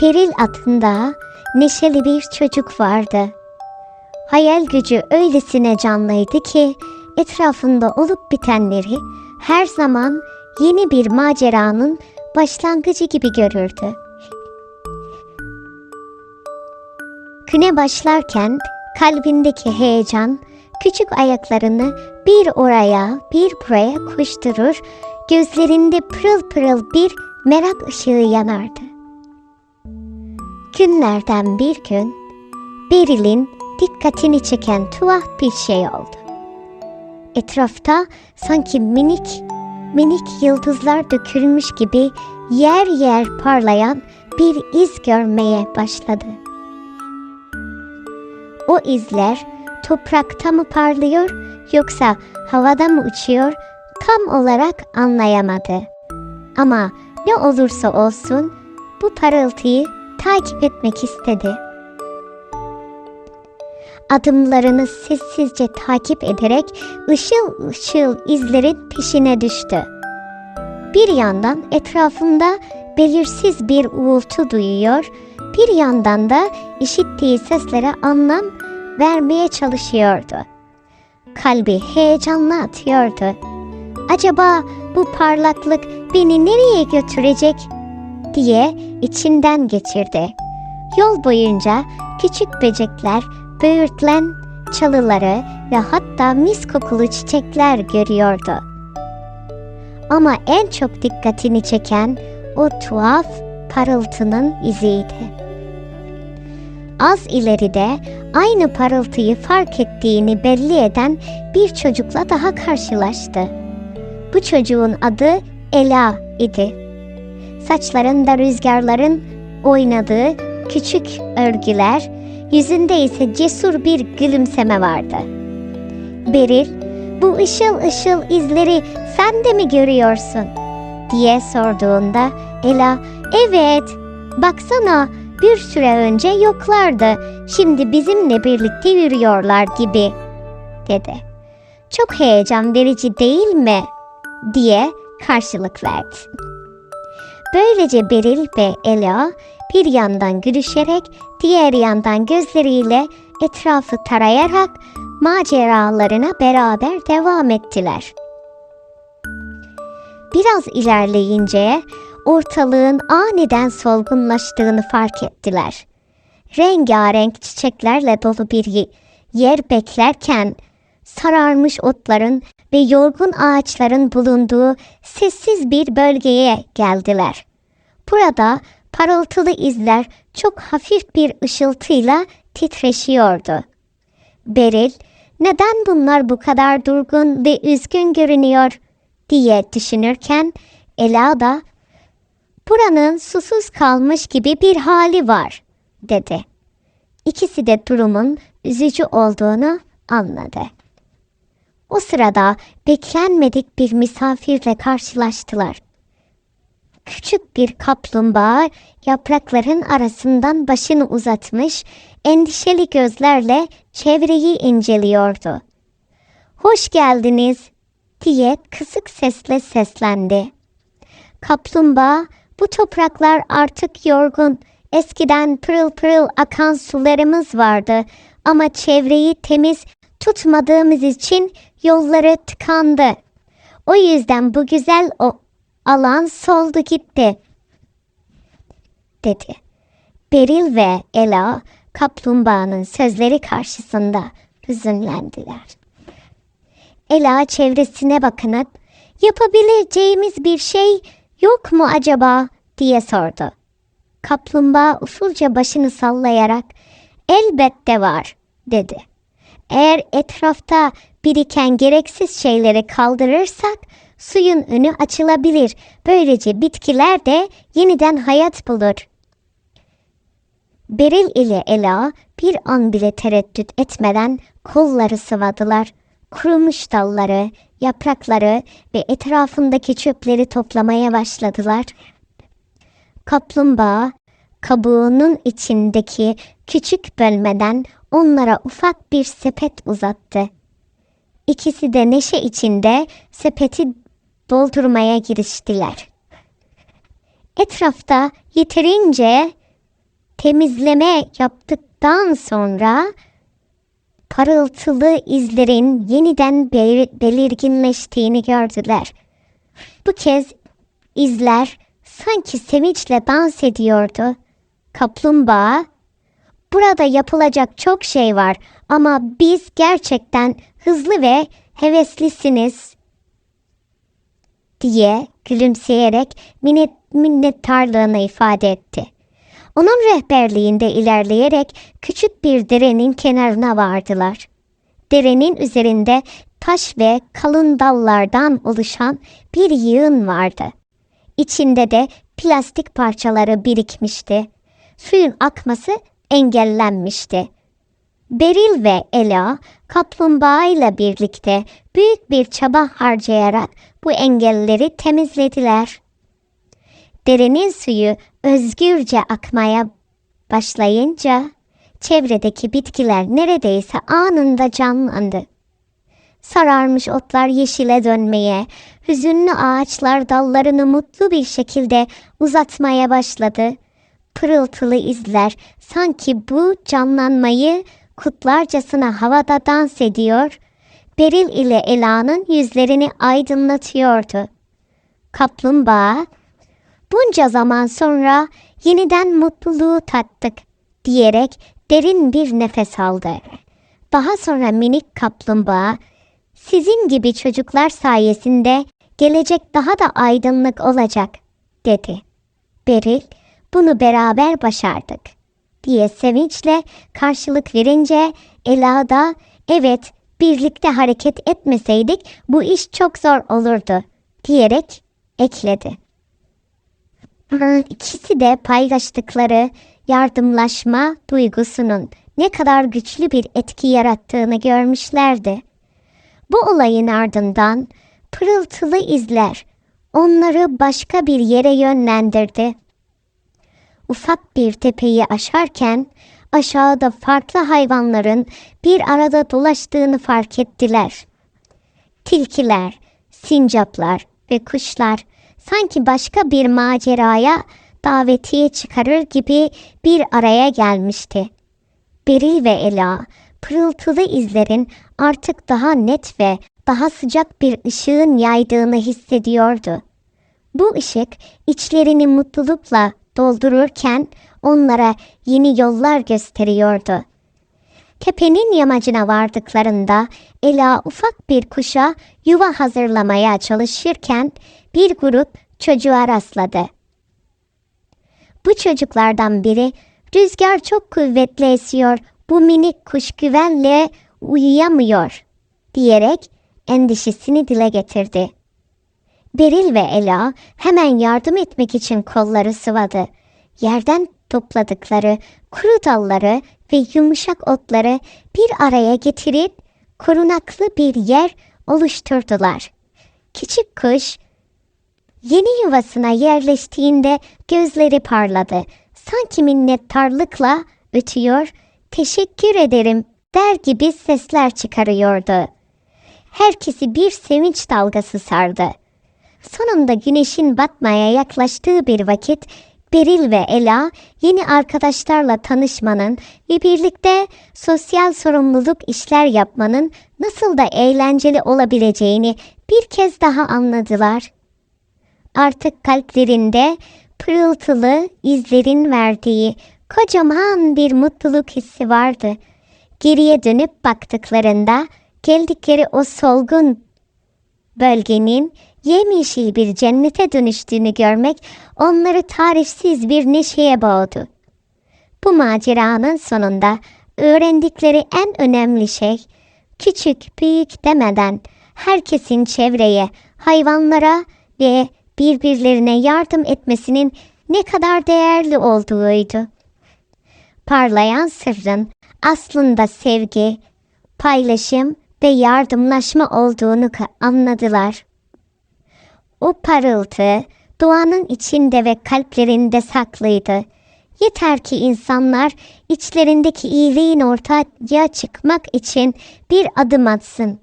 Peril adında neşeli bir çocuk vardı. Hayal gücü öylesine canlıydı ki etrafında olup bitenleri her zaman yeni bir maceranın başlangıcı gibi görürdü. Güne başlarken kalbindeki heyecan küçük ayaklarını bir oraya bir buraya koşturur, gözlerinde pırıl pırıl bir merak ışığı yanardı. Günlerden bir gün Beril'in dikkatini çeken tuhaf bir şey oldu. Etrafta sanki minik minik yıldızlar dökülmüş gibi yer yer parlayan bir iz görmeye başladı. O izler toprakta mı parlıyor yoksa havada mı uçuyor tam olarak anlayamadı. Ama ne olursa olsun bu parıltıyı takip etmek istedi. Adımlarını sessizce takip ederek ışıl ışıl izlerin peşine düştü. Bir yandan etrafında belirsiz bir uğultu duyuyor, bir yandan da işittiği seslere anlam vermeye çalışıyordu. Kalbi heyecanla atıyordu. Acaba bu parlaklık beni nereye götürecek diye içinden geçirdi. Yol boyunca küçük böcekler, böğürtlen çalıları ve hatta mis kokulu çiçekler görüyordu. Ama en çok dikkatini çeken o tuhaf parıltının iziydi. Az ileride aynı parıltıyı fark ettiğini belli eden bir çocukla daha karşılaştı. Bu çocuğun adı Ela idi. Saçlarında rüzgarların oynadığı küçük örgüler, yüzünde ise cesur bir gülümseme vardı. Beril, bu ışıl ışıl izleri sen de mi görüyorsun? diye sorduğunda Ela, evet, baksana bir süre önce yoklardı, şimdi bizimle birlikte yürüyorlar gibi, dedi. Çok heyecan verici değil mi? diye karşılık verdi. Böylece Beril ve Ela bir yandan gülüşerek diğer yandan gözleriyle etrafı tarayarak maceralarına beraber devam ettiler. Biraz ilerleyince ortalığın aniden solgunlaştığını fark ettiler. Rengarenk çiçeklerle dolu bir yer beklerken sararmış otların ve yorgun ağaçların bulunduğu sessiz bir bölgeye geldiler. Burada parıltılı izler çok hafif bir ışıltıyla titreşiyordu. Beril, neden bunlar bu kadar durgun ve üzgün görünüyor diye düşünürken Ela da buranın susuz kalmış gibi bir hali var dedi. İkisi de durumun üzücü olduğunu anladı. O sırada beklenmedik bir misafirle karşılaştılar. Küçük bir kaplumbağa yaprakların arasından başını uzatmış, endişeli gözlerle çevreyi inceliyordu. Hoş geldiniz diye kısık sesle seslendi. Kaplumbağa, bu topraklar artık yorgun. Eskiden pırıl pırıl akan sularımız vardı ama çevreyi temiz tutmadığımız için yolları tıkandı. O yüzden bu güzel o alan soldu gitti, dedi. Beril ve Ela kaplumbağanın sözleri karşısında hüzünlendiler. Ela çevresine bakınıp yapabileceğimiz bir şey yok mu acaba diye sordu. Kaplumbağa usulca başını sallayarak elbette var dedi. Eğer etrafta biriken gereksiz şeyleri kaldırırsak suyun önü açılabilir. Böylece bitkiler de yeniden hayat bulur. Beril ile Ela bir an bile tereddüt etmeden kolları sıvadılar. Kurumuş dalları, yaprakları ve etrafındaki çöpleri toplamaya başladılar. Kaplumbağa kabuğunun içindeki küçük bölmeden onlara ufak bir sepet uzattı. İkisi de neşe içinde sepeti doldurmaya giriştiler. Etrafta yeterince temizleme yaptıktan sonra parıltılı izlerin yeniden bel- belirginleştiğini gördüler. Bu kez izler sanki sevinçle dans ediyordu. Kaplumbağa, burada yapılacak çok şey var ama biz gerçekten hızlı ve heveslisiniz diye gülümseyerek minnet, minnettarlığını ifade etti. Onun rehberliğinde ilerleyerek küçük bir derenin kenarına vardılar. Derenin üzerinde taş ve kalın dallardan oluşan bir yığın vardı. İçinde de plastik parçaları birikmişti. Suyun akması engellenmişti. Beril ve Ela kaplumbağa ile birlikte büyük bir çaba harcayarak bu engelleri temizlediler. Derenin suyu özgürce akmaya başlayınca çevredeki bitkiler neredeyse anında canlandı. Sararmış otlar yeşile dönmeye, hüzünlü ağaçlar dallarını mutlu bir şekilde uzatmaya başladı. Pırıltılı izler sanki bu canlanmayı kutlarcasına havada dans ediyor, Beril ile Ela'nın yüzlerini aydınlatıyordu. Kaplumbağa, bunca zaman sonra yeniden mutluluğu tattık diyerek derin bir nefes aldı. Daha sonra minik kaplumbağa, sizin gibi çocuklar sayesinde gelecek daha da aydınlık olacak dedi. Beril, bunu beraber başardık diye sevinçle karşılık verince Ela da evet birlikte hareket etmeseydik bu iş çok zor olurdu diyerek ekledi. İkisi de paylaştıkları yardımlaşma duygusunun ne kadar güçlü bir etki yarattığını görmüşlerdi. Bu olayın ardından pırıltılı izler onları başka bir yere yönlendirdi. Ufak bir tepeyi aşarken aşağıda farklı hayvanların bir arada dolaştığını fark ettiler. Tilkiler, sincaplar ve kuşlar sanki başka bir maceraya davetiye çıkarır gibi bir araya gelmişti. Beril ve Ela pırıltılı izlerin artık daha net ve daha sıcak bir ışığın yaydığını hissediyordu. Bu ışık içlerini mutlulukla doldururken onlara yeni yollar gösteriyordu. Tepenin yamacına vardıklarında Ela ufak bir kuşa yuva hazırlamaya çalışırken bir grup çocuğa rastladı. Bu çocuklardan biri rüzgar çok kuvvetli esiyor, bu minik kuş güvenle uyuyamıyor diyerek endişesini dile getirdi. Beril ve Ela hemen yardım etmek için kolları sıvadı. Yerden topladıkları kuru dalları ve yumuşak otları bir araya getirip korunaklı bir yer oluşturdular. Küçük kuş yeni yuvasına yerleştiğinde gözleri parladı. Sanki minnettarlıkla ötüyor, teşekkür ederim der gibi sesler çıkarıyordu. Herkesi bir sevinç dalgası sardı. Sonunda güneşin batmaya yaklaştığı bir vakit Beril ve Ela yeni arkadaşlarla tanışmanın ve birlikte sosyal sorumluluk işler yapmanın nasıl da eğlenceli olabileceğini bir kez daha anladılar. Artık kalplerinde pırıltılı izlerin verdiği kocaman bir mutluluk hissi vardı. Geriye dönüp baktıklarında geldikleri o solgun bölgenin yemyeşil bir cennete dönüştüğünü görmek onları tarifsiz bir neşeye boğdu. Bu maceranın sonunda öğrendikleri en önemli şey küçük büyük demeden herkesin çevreye, hayvanlara ve birbirlerine yardım etmesinin ne kadar değerli olduğuydu. Parlayan sırrın aslında sevgi, paylaşım ve yardımlaşma olduğunu anladılar. O parıltı doğanın içinde ve kalplerinde saklıydı. Yeter ki insanlar içlerindeki iyiliğin ortaya çıkmak için bir adım atsın.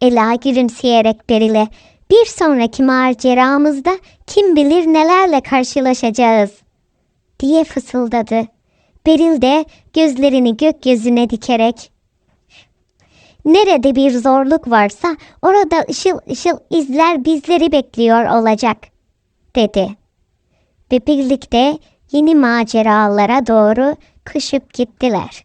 Ela gülümseyerek Beril'e Bir sonraki maceramızda kim bilir nelerle karşılaşacağız diye fısıldadı. Beril de gözlerini gökyüzüne dikerek Nerede bir zorluk varsa orada ışıl ışıl izler bizleri bekliyor olacak dedi. Ve birlikte yeni maceralara doğru kışıp gittiler.